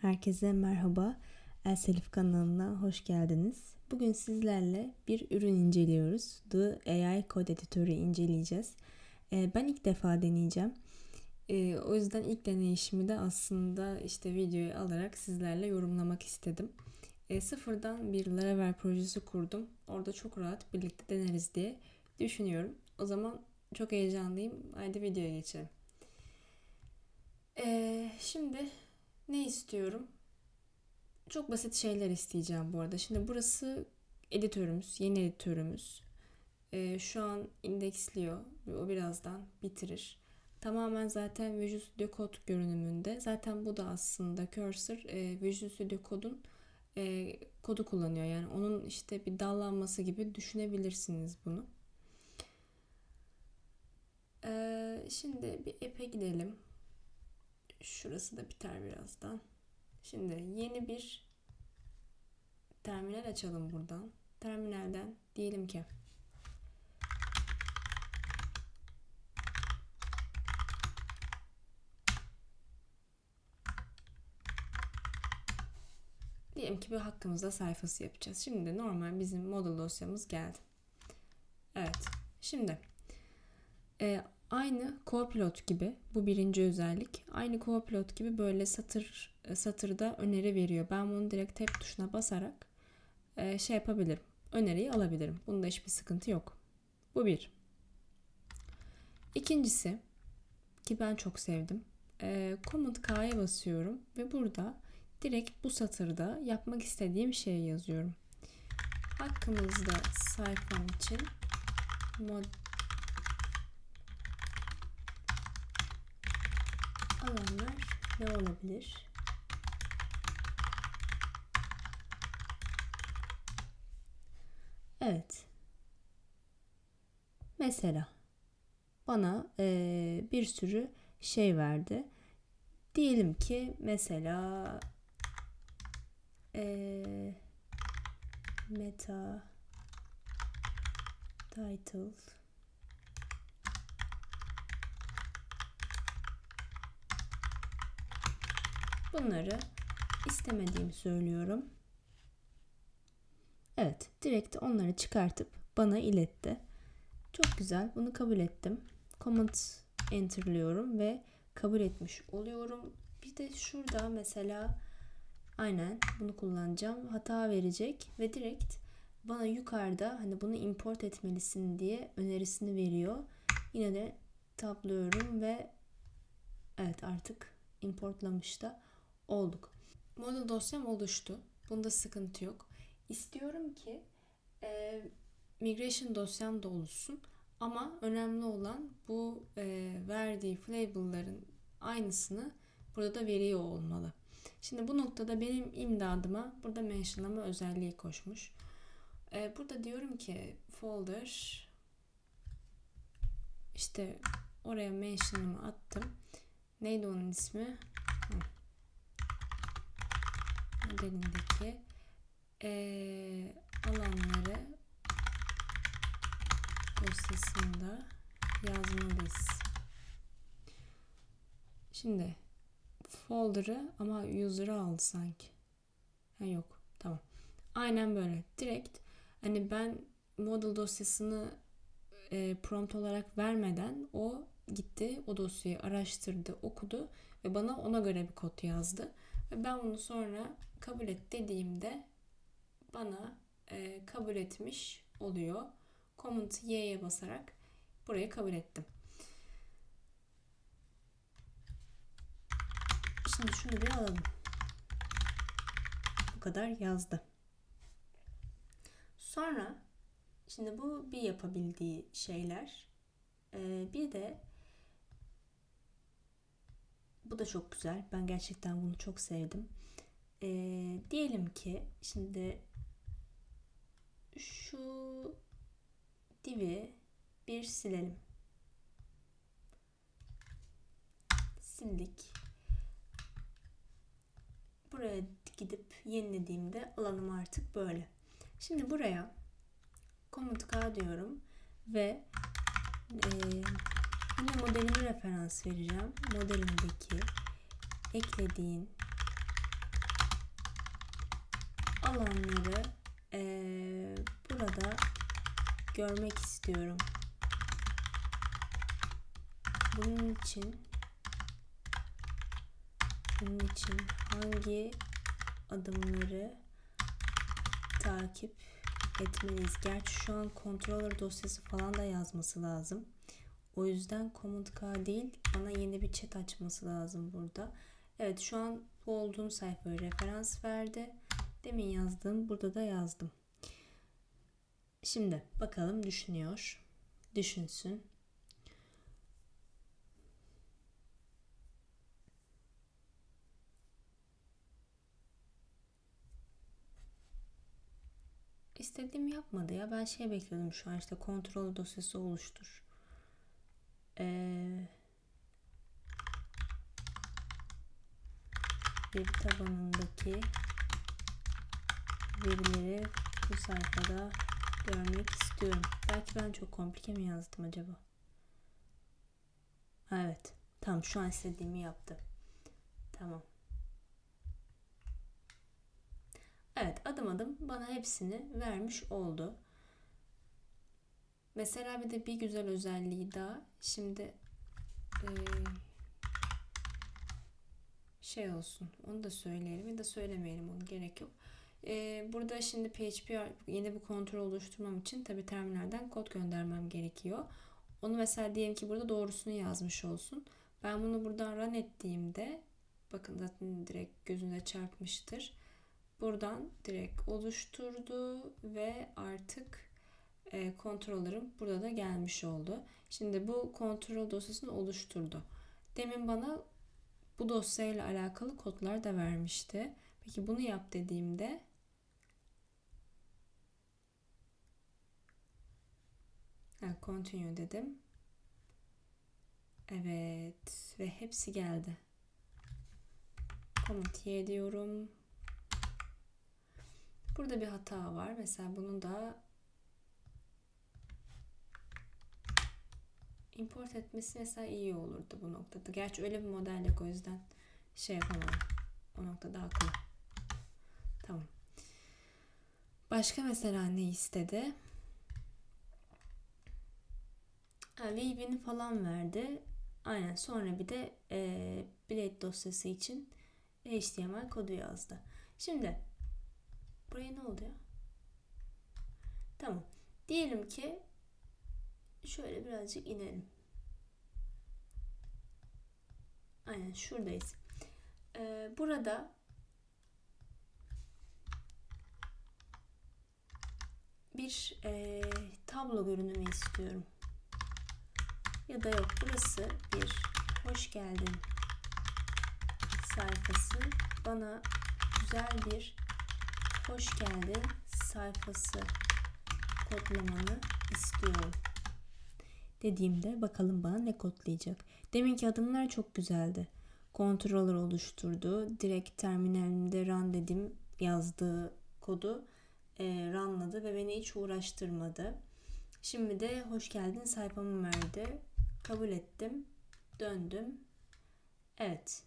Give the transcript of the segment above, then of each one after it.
Herkese merhaba. El Selif kanalına hoş geldiniz. Bugün sizlerle bir ürün inceliyoruz. The AI Code Editör'ü inceleyeceğiz. Ee, ben ilk defa deneyeceğim. Ee, o yüzden ilk deneyişimi de aslında işte videoyu alarak sizlerle yorumlamak istedim. Ee, sıfırdan bir Laravel projesi kurdum. Orada çok rahat birlikte deneriz diye düşünüyorum. O zaman çok heyecanlıyım. Haydi videoya geçelim. Ee, şimdi ne istiyorum? Çok basit şeyler isteyeceğim bu arada. Şimdi burası editörümüz, yeni editörümüz. Ee, şu an indeksliyor. O birazdan bitirir. Tamamen zaten Visual Studio Code görünümünde. Zaten bu da aslında cursor e, Visual Studio Code'un e, kodu kullanıyor. Yani onun işte bir dallanması gibi düşünebilirsiniz bunu. Ee, şimdi bir app'e gidelim. Şurası da biter birazdan. Şimdi yeni bir terminal açalım buradan. Terminalden diyelim ki Diyelim ki bir hakkımızda sayfası yapacağız. Şimdi normal bizim model dosyamız geldi. Evet. Şimdi e, aynı Copilot gibi bu birinci özellik. Aynı Copilot gibi böyle satır e, satırda öneri veriyor. Ben bunu direkt tab tuşuna basarak e, şey yapabilirim. Öneriyi alabilirim. Bunda hiçbir sıkıntı yok. Bu bir. İkincisi ki ben çok sevdim. E, Command K'ya basıyorum ve burada direkt bu satırda yapmak istediğim şeyi yazıyorum. Hakkımızda sayfam için mod alanlar ne olabilir? Evet. Mesela bana e, bir sürü şey verdi. Diyelim ki mesela e, meta title Bunları istemediğimi söylüyorum. Evet, direkt onları çıkartıp bana iletti. Çok güzel. Bunu kabul ettim. Command enter'lıyorum ve kabul etmiş oluyorum. Bir de şurada mesela aynen bunu kullanacağım. Hata verecek ve direkt bana yukarıda hani bunu import etmelisin diye önerisini veriyor. Yine de tablıyorum ve evet artık importlamış da olduk. Model dosyam oluştu. Bunda sıkıntı yok. İstiyorum ki e, migration dosyam da oluşsun. Ama önemli olan bu e, verdiği flables'ların aynısını burada da veriyor olmalı. Şimdi bu noktada benim imdadıma burada mentionlama özelliği koşmuş. E, burada diyorum ki folder işte oraya mention'ımı attım. Neydi onun ismi? Hı modelindeki e, alanları dosyasında yazmalıyız. Şimdi folder'ı ama user'ı aldı sanki. Ha yok. Tamam. Aynen böyle. Direkt hani ben model dosyasını e, prompt olarak vermeden o gitti o dosyayı araştırdı, okudu ve bana ona göre bir kod yazdı. Ve ben bunu sonra kabul et dediğimde bana e, kabul etmiş oluyor. Command Y'ye basarak burayı kabul ettim. Şimdi şunu bir alalım. Bu kadar yazdı. Sonra şimdi bu bir yapabildiği şeyler. Ee, bir de da çok güzel. Ben gerçekten bunu çok sevdim. Ee, diyelim ki şimdi şu divi bir silelim. Sildik. Buraya gidip yenilediğimde alanım artık böyle. Şimdi buraya Command K diyorum ve e, yine modelimi referans vereceğim. Modelimdeki eklediğin alanları eee, burada görmek istiyorum. Bunun için bunun için hangi adımları takip etmeliyiz? Gerçi şu an controller dosyası falan da yazması lazım. O yüzden command K değil bana yeni bir chat açması lazım burada. Evet şu an bu olduğum sayfaya referans verdi. Demin yazdığım burada da yazdım. Şimdi bakalım düşünüyor. Düşünsün. İstediğimi yapmadı ya. Ben şey bekliyordum şu an işte kontrol dosyası oluştur. Ee, veri tabanındaki verileri bu sayfada görmek istiyorum. Belki ben çok komplike mi yazdım acaba? Evet. Tamam şu an istediğimi yaptı. Tamam. Evet adım adım bana hepsini vermiş oldu. Mesela bir de bir güzel özelliği daha. Şimdi şey olsun. Onu da söyleyelim ya da söylemeyelim onu gerek yok. Burada şimdi PHP yeni bir kontrol oluşturmam için tabii terminalden kod göndermem gerekiyor. Onu mesela diyelim ki burada doğrusunu yazmış olsun. Ben bunu buradan run ettiğimde bakın zaten direkt gözüne çarpmıştır. Buradan direkt oluşturdu ve artık e, kontrollerim burada da gelmiş oldu. Şimdi bu kontrol dosyasını oluşturdu. Demin bana bu dosyayla alakalı kodlar da vermişti. Peki bunu yap dediğimde ha, continue dedim. Evet ve hepsi geldi. Command Y diyorum. Burada bir hata var. Mesela bunu da import etmesi mesela iyi olurdu bu noktada. Gerçi öyle bir model yok o yüzden şey yapamam. O noktada haklı. Tamam. Başka mesela ne istedi? Ha, Weave'ini falan verdi. Aynen sonra bir de e, Blade dosyası için HTML kodu yazdı. Şimdi buraya ne oldu ya? Tamam. Diyelim ki şöyle birazcık inelim. Aynen şuradayız. Ee, burada bir e, tablo görünümü istiyorum. Ya da yok burası bir hoş geldin sayfası. Bana güzel bir hoş geldin sayfası kodlamanı istiyorum. Dediğimde bakalım bana ne kodlayacak. Deminki adımlar çok güzeldi. Controller oluşturdu. Direkt terminalimde run dedim yazdığı kodu e, runladı ve beni hiç uğraştırmadı. Şimdi de hoş geldin sayfamı verdi. Kabul ettim. Döndüm. Evet.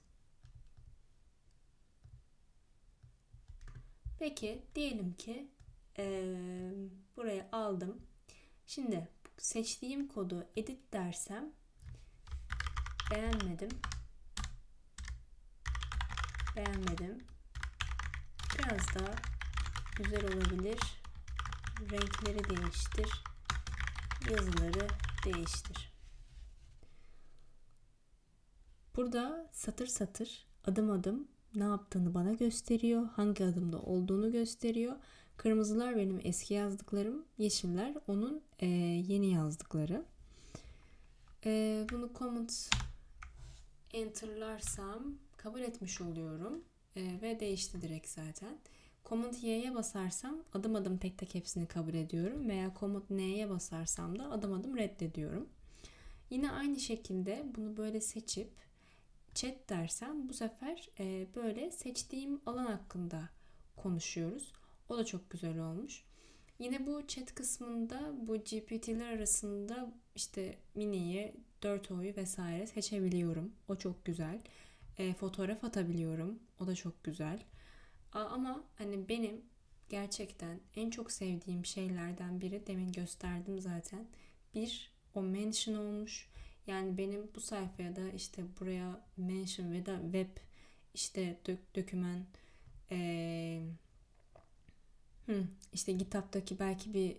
Peki diyelim ki e, buraya aldım. Şimdi seçtiğim kodu edit dersem beğenmedim. Beğenmedim. Biraz daha güzel olabilir. Renkleri değiştir. Yazıları değiştir. Burada satır satır adım adım ne yaptığını bana gösteriyor. Hangi adımda olduğunu gösteriyor. Kırmızılar benim eski yazdıklarım. Yeşiller onun e, yeni yazdıkları. E, bunu comment enter'larsam kabul etmiş oluyorum. E, ve değişti direkt zaten. Command Y'ye basarsam adım adım tek tek hepsini kabul ediyorum. Veya Command N'ye basarsam da adım adım reddediyorum. Yine aynı şekilde bunu böyle seçip chat dersem bu sefer e, böyle seçtiğim alan hakkında konuşuyoruz. O da çok güzel olmuş. Yine bu chat kısmında bu GPT'ler arasında işte mini'yi, 4o'yu vesaire seçebiliyorum. O çok güzel. E, fotoğraf atabiliyorum. O da çok güzel. A, ama hani benim gerçekten en çok sevdiğim şeylerden biri demin gösterdim zaten. Bir o mention olmuş. Yani benim bu sayfaya da işte buraya mention ve da web işte dök, döküman ee, hı, işte GitHub'daki belki bir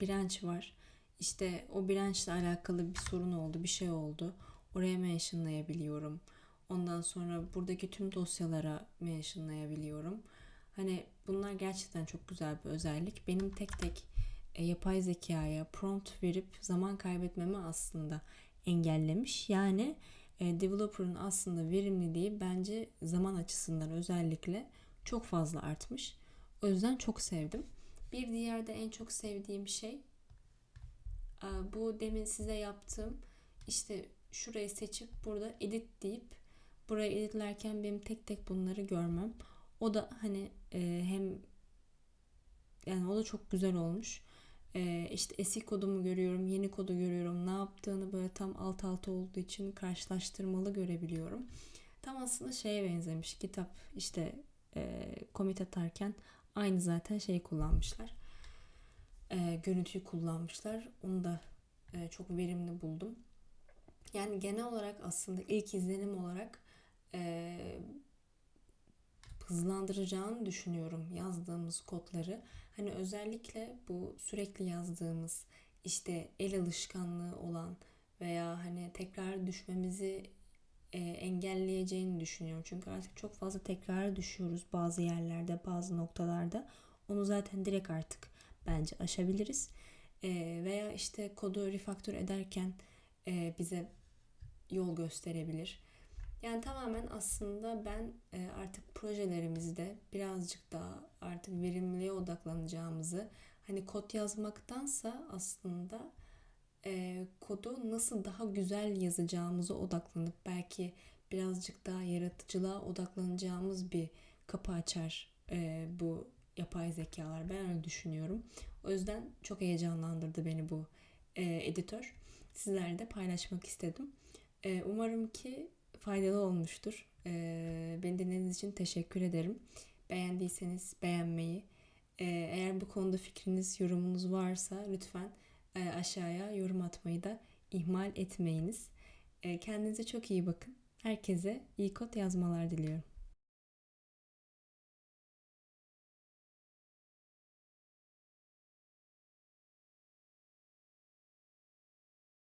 branch var. İşte o branch ile alakalı bir sorun oldu, bir şey oldu. Oraya mentionlayabiliyorum. Ondan sonra buradaki tüm dosyalara mentionlayabiliyorum. Hani bunlar gerçekten çok güzel bir özellik. Benim tek tek e, yapay zekaya prompt verip zaman kaybetmemi aslında engellemiş. Yani e, developer'ın aslında verimliliği bence zaman açısından özellikle çok fazla artmış. O yüzden çok sevdim. Bir diğer de en çok sevdiğim şey e, bu demin size yaptığım işte şurayı seçip burada edit deyip burayı editlerken benim tek tek bunları görmem. O da hani e, hem yani o da çok güzel olmuş. E, işte eski kodumu görüyorum, yeni kodu görüyorum. Ne yaptığını böyle tam alt alta olduğu için karşılaştırmalı görebiliyorum. Tam aslında şeye benzemiş. Kitap işte e, komit atarken aynı zaten şeyi kullanmışlar. E, görüntüyü kullanmışlar. Onu da e, çok verimli buldum. Yani genel olarak aslında ilk izlenim olarak e, hızlandıracağını düşünüyorum yazdığımız kodları. Hani özellikle bu sürekli yazdığımız işte el alışkanlığı olan veya hani tekrar düşmemizi e, engelleyeceğini düşünüyorum. Çünkü artık çok fazla tekrar düşüyoruz bazı yerlerde, bazı noktalarda. Onu zaten direkt artık bence aşabiliriz. E, veya işte kodu refaktör ederken e, bize yol gösterebilir. Yani tamamen aslında ben e, artık projelerimizde birazcık daha artık verimliliğe odaklanacağımızı hani kod yazmaktansa aslında e, kodu nasıl daha güzel yazacağımıza odaklanıp belki birazcık daha yaratıcılığa odaklanacağımız bir kapı açar e, bu yapay zekalar. Ben öyle düşünüyorum. O yüzden çok heyecanlandırdı beni bu editör. Sizlerle de paylaşmak istedim. umarım ki faydalı olmuştur. Ee, beni dinlediğiniz için teşekkür ederim. Beğendiyseniz beğenmeyi, e, eğer bu konuda fikriniz, yorumunuz varsa lütfen e, aşağıya yorum atmayı da ihmal etmeyiniz. E, kendinize çok iyi bakın. Herkese iyi kod yazmalar diliyorum.